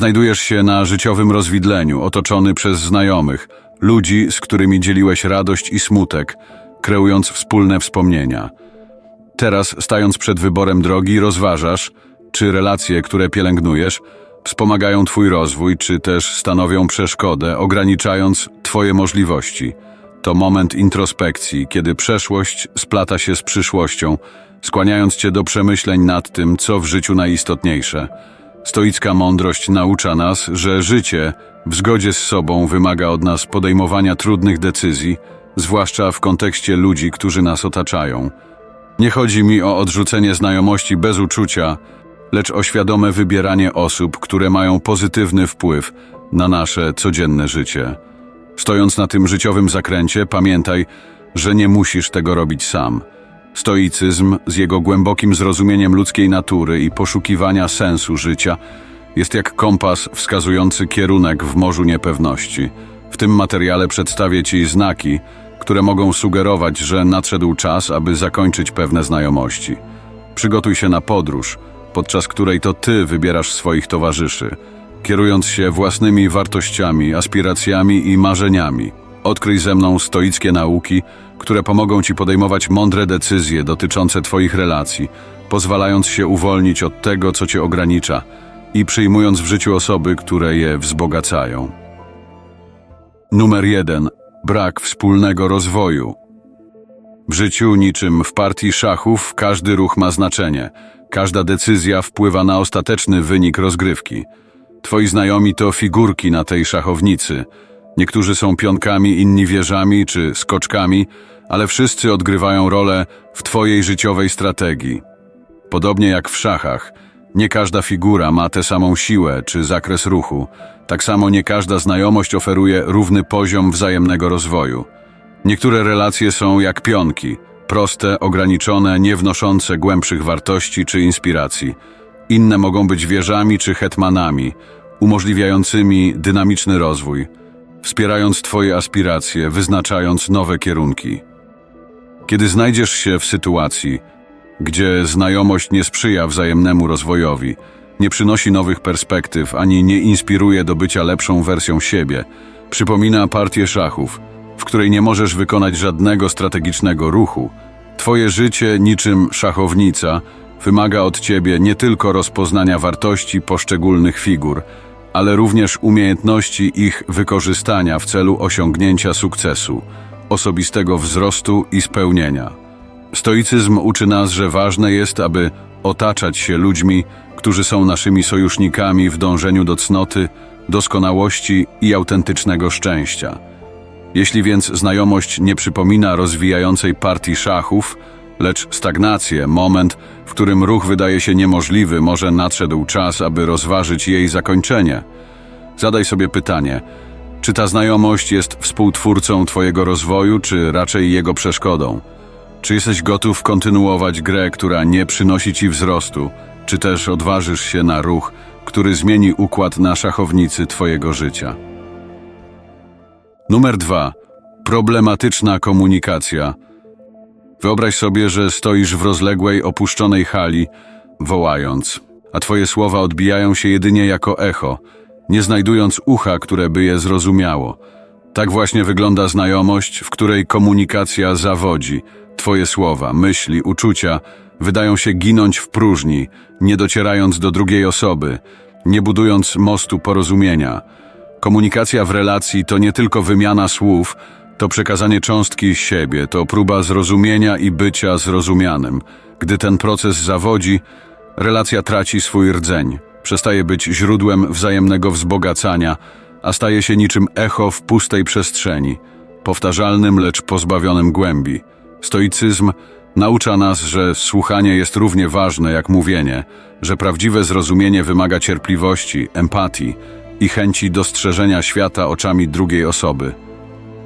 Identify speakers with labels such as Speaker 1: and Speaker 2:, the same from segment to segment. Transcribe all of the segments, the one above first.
Speaker 1: Znajdujesz się na życiowym rozwidleniu, otoczony przez znajomych, ludzi, z którymi dzieliłeś radość i smutek, kreując wspólne wspomnienia. Teraz, stając przed wyborem drogi, rozważasz, czy relacje, które pielęgnujesz, wspomagają Twój rozwój, czy też stanowią przeszkodę, ograniczając Twoje możliwości. To moment introspekcji, kiedy przeszłość splata się z przyszłością, skłaniając Cię do przemyśleń nad tym, co w życiu najistotniejsze. Stoicka mądrość naucza nas, że życie w zgodzie z sobą wymaga od nas podejmowania trudnych decyzji, zwłaszcza w kontekście ludzi, którzy nas otaczają. Nie chodzi mi o odrzucenie znajomości bez uczucia, lecz o świadome wybieranie osób, które mają pozytywny wpływ na nasze codzienne życie. Stojąc na tym życiowym zakręcie, pamiętaj, że nie musisz tego robić sam. Stoicyzm, z jego głębokim zrozumieniem ludzkiej natury i poszukiwania sensu życia, jest jak kompas wskazujący kierunek w morzu niepewności. W tym materiale przedstawię Ci znaki, które mogą sugerować, że nadszedł czas, aby zakończyć pewne znajomości. Przygotuj się na podróż, podczas której to Ty wybierasz swoich towarzyszy, kierując się własnymi wartościami, aspiracjami i marzeniami. Odkryj ze mną stoickie nauki, które pomogą Ci podejmować mądre decyzje dotyczące Twoich relacji, pozwalając się uwolnić od tego, co Cię ogranicza i przyjmując w życiu osoby, które je wzbogacają. Numer jeden. Brak wspólnego rozwoju. W życiu, niczym w partii szachów, każdy ruch ma znaczenie. Każda decyzja wpływa na ostateczny wynik rozgrywki. Twoi znajomi to figurki na tej szachownicy. Niektórzy są pionkami, inni wieżami czy skoczkami, ale wszyscy odgrywają rolę w Twojej życiowej strategii. Podobnie jak w szachach, nie każda figura ma tę samą siłę czy zakres ruchu. Tak samo nie każda znajomość oferuje równy poziom wzajemnego rozwoju. Niektóre relacje są jak pionki, proste, ograniczone, nie wnoszące głębszych wartości czy inspiracji. Inne mogą być wieżami czy hetmanami, umożliwiającymi dynamiczny rozwój, wspierając Twoje aspiracje, wyznaczając nowe kierunki. Kiedy znajdziesz się w sytuacji, gdzie znajomość nie sprzyja wzajemnemu rozwojowi, nie przynosi nowych perspektyw ani nie inspiruje do bycia lepszą wersją siebie, przypomina partię szachów, w której nie możesz wykonać żadnego strategicznego ruchu. Twoje życie, niczym szachownica, wymaga od ciebie nie tylko rozpoznania wartości poszczególnych figur, ale również umiejętności ich wykorzystania w celu osiągnięcia sukcesu, osobistego wzrostu i spełnienia. Stoicyzm uczy nas, że ważne jest, aby otaczać się ludźmi, którzy są naszymi sojusznikami w dążeniu do cnoty, doskonałości i autentycznego szczęścia. Jeśli więc znajomość nie przypomina rozwijającej partii szachów, lecz stagnację, moment, w którym ruch wydaje się niemożliwy, może nadszedł czas, aby rozważyć jej zakończenie. Zadaj sobie pytanie, czy ta znajomość jest współtwórcą Twojego rozwoju, czy raczej jego przeszkodą? Czy jesteś gotów kontynuować grę, która nie przynosi Ci wzrostu, czy też odważysz się na ruch, który zmieni układ na szachownicy Twojego życia? Numer dwa. Problematyczna komunikacja. Wyobraź sobie, że stoisz w rozległej, opuszczonej hali, wołając, a Twoje słowa odbijają się jedynie jako echo, nie znajdując ucha, które by je zrozumiało. Tak właśnie wygląda znajomość, w której komunikacja zawodzi. Twoje słowa, myśli, uczucia wydają się ginąć w próżni, nie docierając do drugiej osoby, nie budując mostu porozumienia. Komunikacja w relacji to nie tylko wymiana słów, to przekazanie cząstki siebie, to próba zrozumienia i bycia zrozumianym. Gdy ten proces zawodzi, relacja traci swój rdzeń, przestaje być źródłem wzajemnego wzbogacania, a staje się niczym echo w pustej przestrzeni, powtarzalnym, lecz pozbawionym głębi. Stoicyzm naucza nas, że słuchanie jest równie ważne jak mówienie, że prawdziwe zrozumienie wymaga cierpliwości, empatii i chęci dostrzeżenia świata oczami drugiej osoby.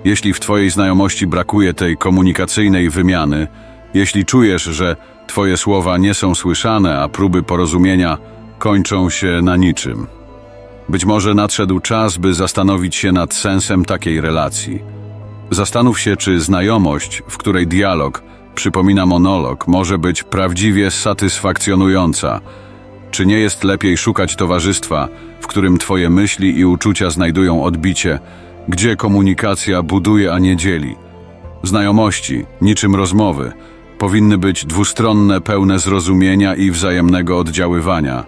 Speaker 1: Jeśli w Twojej znajomości brakuje tej komunikacyjnej wymiany, jeśli czujesz, że Twoje słowa nie są słyszane, a próby porozumienia kończą się na niczym. Być może nadszedł czas, by zastanowić się nad sensem takiej relacji. Zastanów się, czy znajomość, w której dialog przypomina monolog, może być prawdziwie satysfakcjonująca. Czy nie jest lepiej szukać towarzystwa, w którym twoje myśli i uczucia znajdują odbicie, gdzie komunikacja buduje, a nie dzieli? Znajomości, niczym rozmowy, powinny być dwustronne, pełne zrozumienia i wzajemnego oddziaływania.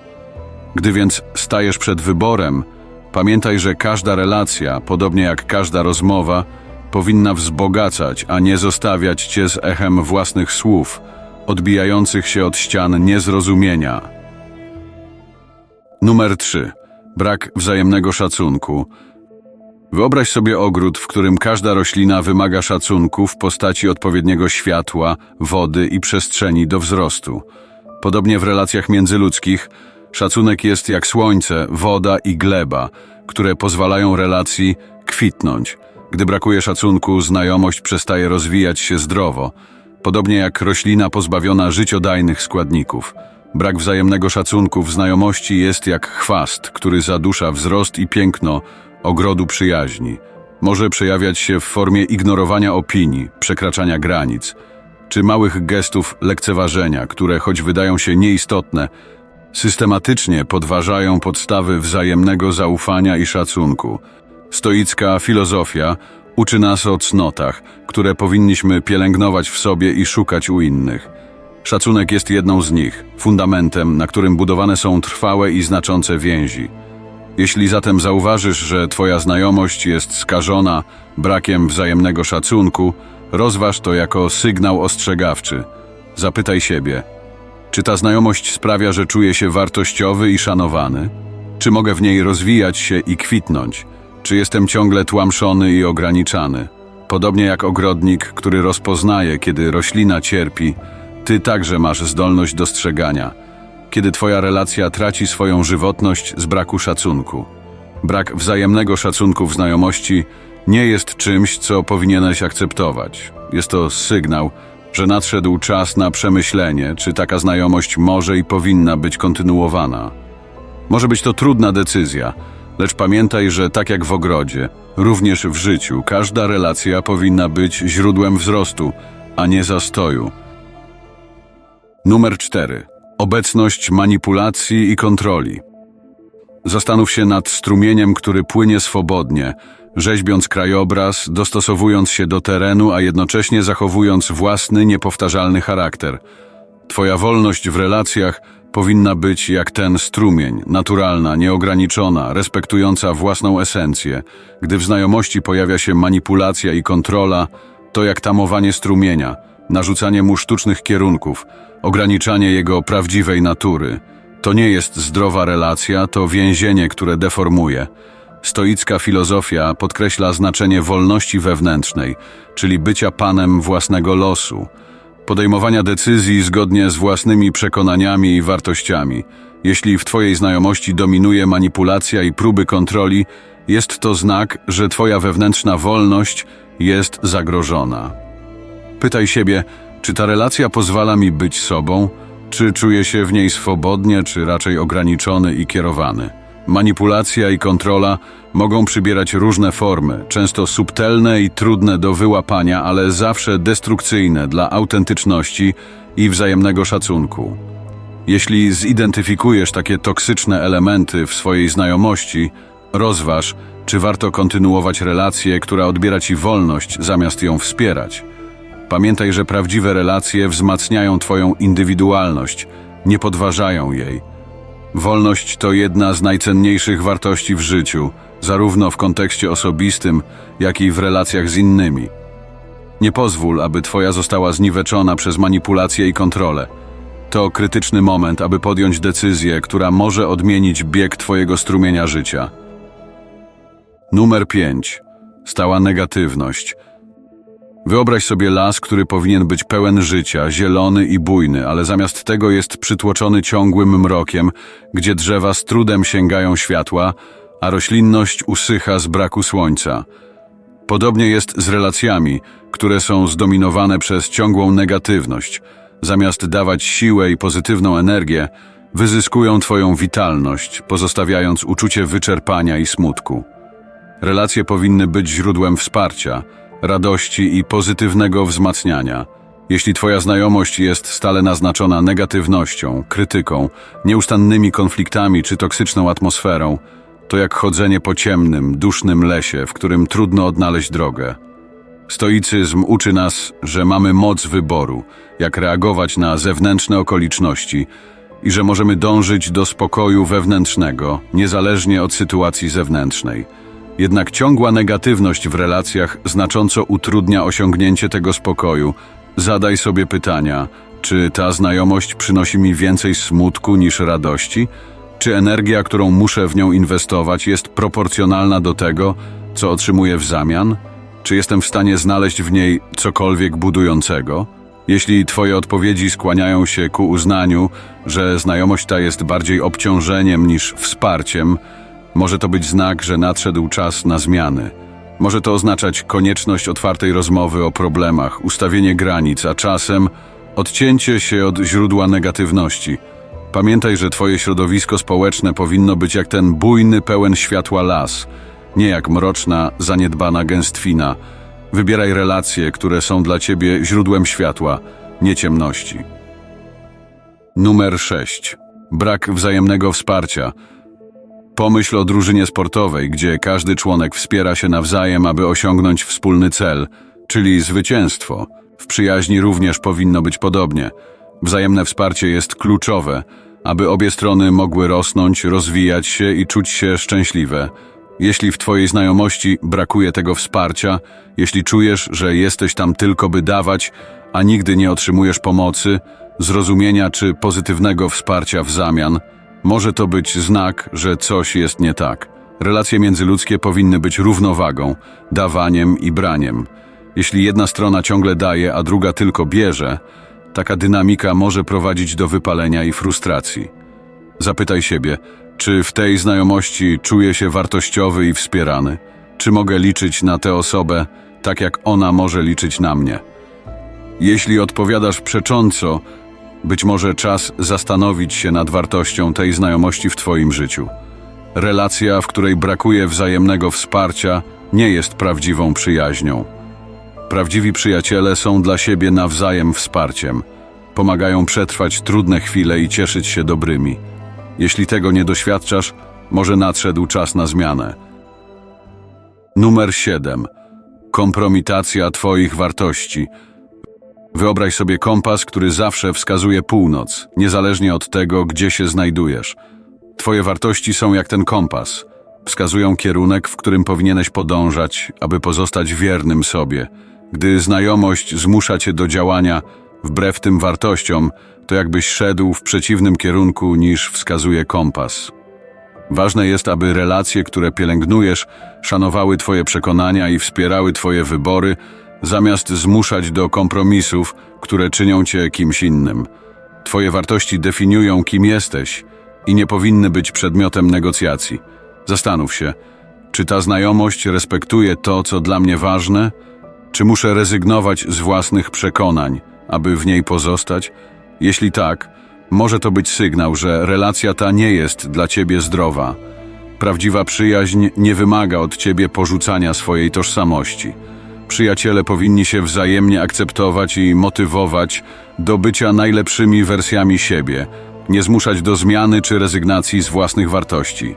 Speaker 1: Gdy więc stajesz przed wyborem, pamiętaj, że każda relacja, podobnie jak każda rozmowa, powinna wzbogacać, a nie zostawiać cię z echem własnych słów, odbijających się od ścian niezrozumienia. Numer 3. Brak wzajemnego szacunku. Wyobraź sobie ogród, w którym każda roślina wymaga szacunku w postaci odpowiedniego światła, wody i przestrzeni do wzrostu. Podobnie w relacjach międzyludzkich, szacunek jest jak słońce, woda i gleba, które pozwalają relacji kwitnąć. Gdy brakuje szacunku, znajomość przestaje rozwijać się zdrowo, podobnie jak roślina pozbawiona życiodajnych składników. Brak wzajemnego szacunku w znajomości jest jak chwast, który zadusza wzrost i piękno ogrodu przyjaźni. Może przejawiać się w formie ignorowania opinii, przekraczania granic, czy małych gestów lekceważenia, które, choć wydają się nieistotne, systematycznie podważają podstawy wzajemnego zaufania i szacunku. Stoicka filozofia uczy nas o cnotach, które powinniśmy pielęgnować w sobie i szukać u innych. Szacunek jest jedną z nich, fundamentem, na którym budowane są trwałe i znaczące więzi. Jeśli zatem zauważysz, że Twoja znajomość jest skażona brakiem wzajemnego szacunku, rozważ to jako sygnał ostrzegawczy. Zapytaj siebie, czy ta znajomość sprawia, że czuję się wartościowy i szanowany? Czy mogę w niej rozwijać się i kwitnąć? Czy jestem ciągle tłamszony i ograniczany? Podobnie jak ogrodnik, który rozpoznaje, kiedy roślina cierpi, ty także masz zdolność dostrzegania, kiedy twoja relacja traci swoją żywotność z braku szacunku. Brak wzajemnego szacunku w znajomości nie jest czymś, co powinieneś akceptować. Jest to sygnał, że nadszedł czas na przemyślenie, czy taka znajomość może i powinna być kontynuowana. Może być to trudna decyzja, lecz pamiętaj, że tak jak w ogrodzie, również w życiu każda relacja powinna być źródłem wzrostu, a nie zastoju. Numer 4. Obecność manipulacji i kontroli. Zastanów się nad strumieniem, który płynie swobodnie, rzeźbiąc krajobraz, dostosowując się do terenu, a jednocześnie zachowując własny, niepowtarzalny charakter. Twoja wolność w relacjach powinna być jak ten strumień, naturalna, nieograniczona, respektująca własną esencję. Gdy w znajomości pojawia się manipulacja i kontrola, to jak tamowanie strumienia, narzucanie mu sztucznych kierunków, ograniczanie jego prawdziwej natury. To nie jest zdrowa relacja, to więzienie, które deformuje. Stoicka filozofia podkreśla znaczenie wolności wewnętrznej, czyli bycia panem własnego losu, podejmowania decyzji zgodnie z własnymi przekonaniami i wartościami. Jeśli w Twojej znajomości dominuje manipulacja i próby kontroli, jest to znak, że Twoja wewnętrzna wolność jest zagrożona. Pytaj siebie, czy ta relacja pozwala mi być sobą, czy czuję się w niej swobodnie, czy raczej ograniczony i kierowany. Manipulacja i kontrola mogą przybierać różne formy, często subtelne i trudne do wyłapania, ale zawsze destrukcyjne dla autentyczności i wzajemnego szacunku. Jeśli zidentyfikujesz takie toksyczne elementy w swojej znajomości, rozważ, czy warto kontynuować relację, która odbiera ci wolność, zamiast ją wspierać. Pamiętaj, że prawdziwe relacje wzmacniają Twoją indywidualność, nie podważają jej. Wolność to jedna z najcenniejszych wartości w życiu, zarówno w kontekście osobistym, jak i w relacjach z innymi. Nie pozwól, aby Twoja została zniweczona przez manipulację i kontrolę. To krytyczny moment, aby podjąć decyzję, która może odmienić bieg Twojego strumienia życia. Numer 5. Stała negatywność. Wyobraź sobie las, który powinien być pełen życia, zielony i bujny, ale zamiast tego jest przytłoczony ciągłym mrokiem, gdzie drzewa z trudem sięgają światła, a roślinność usycha z braku słońca. Podobnie jest z relacjami, które są zdominowane przez ciągłą negatywność. Zamiast dawać siłę i pozytywną energię, wyzyskują Twoją witalność, pozostawiając uczucie wyczerpania i smutku. Relacje powinny być źródłem wsparcia, radości i pozytywnego wzmacniania. Jeśli Twoja znajomość jest stale naznaczona negatywnością, krytyką, nieustannymi konfliktami czy toksyczną atmosferą, to jak chodzenie po ciemnym, dusznym lesie, w którym trudno odnaleźć drogę. Stoicyzm uczy nas, że mamy moc wyboru, jak reagować na zewnętrzne okoliczności i że możemy dążyć do spokoju wewnętrznego, niezależnie od sytuacji zewnętrznej. Jednak ciągła negatywność w relacjach znacząco utrudnia osiągnięcie tego spokoju. Zadaj sobie pytania, czy ta znajomość przynosi mi więcej smutku niż radości? Czy energia, którą muszę w nią inwestować, jest proporcjonalna do tego, co otrzymuję w zamian? Czy jestem w stanie znaleźć w niej cokolwiek budującego? Jeśli Twoje odpowiedzi skłaniają się ku uznaniu, że znajomość ta jest bardziej obciążeniem niż wsparciem, może to być znak, że nadszedł czas na zmiany. Może to oznaczać konieczność otwartej rozmowy o problemach, ustawienie granic, a czasem odcięcie się od źródła negatywności. Pamiętaj, że Twoje środowisko społeczne powinno być jak ten bujny, pełen światła las, nie jak mroczna, zaniedbana gęstwina. Wybieraj relacje, które są dla Ciebie źródłem światła, nie ciemności. Numer 6. Brak wzajemnego wsparcia. Pomyśl o drużynie sportowej, gdzie każdy członek wspiera się nawzajem, aby osiągnąć wspólny cel, czyli zwycięstwo. W przyjaźni również powinno być podobnie. Wzajemne wsparcie jest kluczowe, aby obie strony mogły rosnąć, rozwijać się i czuć się szczęśliwe. Jeśli w Twojej znajomości brakuje tego wsparcia, jeśli czujesz, że jesteś tam tylko by dawać, a nigdy nie otrzymujesz pomocy, zrozumienia czy pozytywnego wsparcia w zamian, może to być znak, że coś jest nie tak. Relacje międzyludzkie powinny być równowagą, dawaniem i braniem. Jeśli jedna strona ciągle daje, a druga tylko bierze, taka dynamika może prowadzić do wypalenia i frustracji. Zapytaj siebie, czy w tej znajomości czuję się wartościowy i wspierany? Czy mogę liczyć na tę osobę, tak jak ona może liczyć na mnie? Jeśli odpowiadasz przecząco, być może czas zastanowić się nad wartością tej znajomości w Twoim życiu. Relacja, w której brakuje wzajemnego wsparcia, nie jest prawdziwą przyjaźnią. Prawdziwi przyjaciele są dla siebie nawzajem wsparciem. Pomagają przetrwać trudne chwile i cieszyć się dobrymi. Jeśli tego nie doświadczasz, może nadszedł czas na zmianę. Numer 7. Kompromitacja Twoich wartości. Wyobraź sobie kompas, który zawsze wskazuje północ, niezależnie od tego, gdzie się znajdujesz. Twoje wartości są jak ten kompas. Wskazują kierunek, w którym powinieneś podążać, aby pozostać wiernym sobie. Gdy znajomość zmusza cię do działania wbrew tym wartościom, to jakbyś szedł w przeciwnym kierunku niż wskazuje kompas. Ważne jest, aby relacje, które pielęgnujesz, szanowały Twoje przekonania i wspierały Twoje wybory, zamiast zmuszać do kompromisów, które czynią Cię kimś innym. Twoje wartości definiują, kim jesteś i nie powinny być przedmiotem negocjacji. Zastanów się, czy ta znajomość respektuje to, co dla mnie ważne, czy muszę rezygnować z własnych przekonań, aby w niej pozostać? Jeśli tak, może to być sygnał, że relacja ta nie jest dla ciebie zdrowa. Prawdziwa przyjaźń nie wymaga od ciebie porzucania swojej tożsamości. Przyjaciele powinni się wzajemnie akceptować i motywować do bycia najlepszymi wersjami siebie, nie zmuszać do zmiany czy rezygnacji z własnych wartości.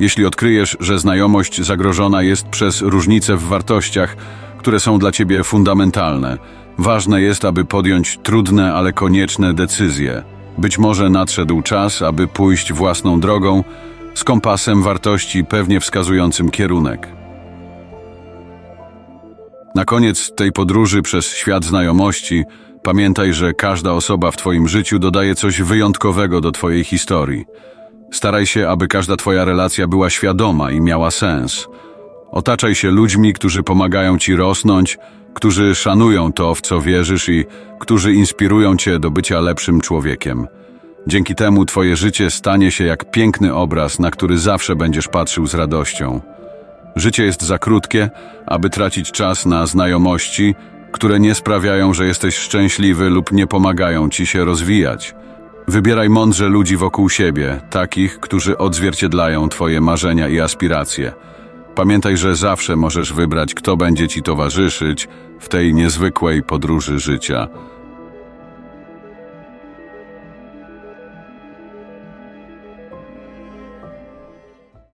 Speaker 1: Jeśli odkryjesz, że znajomość zagrożona jest przez różnice w wartościach, które są dla ciebie fundamentalne, ważne jest, aby podjąć trudne, ale konieczne decyzje. Być może nadszedł czas, aby pójść własną drogą z kompasem wartości pewnie wskazującym kierunek. Na koniec tej podróży przez świat znajomości pamiętaj, że każda osoba w Twoim życiu dodaje coś wyjątkowego do Twojej historii. Staraj się, aby każda Twoja relacja była świadoma i miała sens. Otaczaj się ludźmi, którzy pomagają Ci rosnąć, którzy szanują to, w co wierzysz i którzy inspirują Cię do bycia lepszym człowiekiem. Dzięki temu Twoje życie stanie się jak piękny obraz, na który zawsze będziesz patrzył z radością. Życie jest za krótkie, aby tracić czas na znajomości, które nie sprawiają, że jesteś szczęśliwy lub nie pomagają ci się rozwijać. Wybieraj mądrze ludzi wokół siebie, takich, którzy odzwierciedlają Twoje marzenia i aspiracje. Pamiętaj, że zawsze możesz wybrać, kto będzie ci towarzyszyć w tej niezwykłej podróży życia.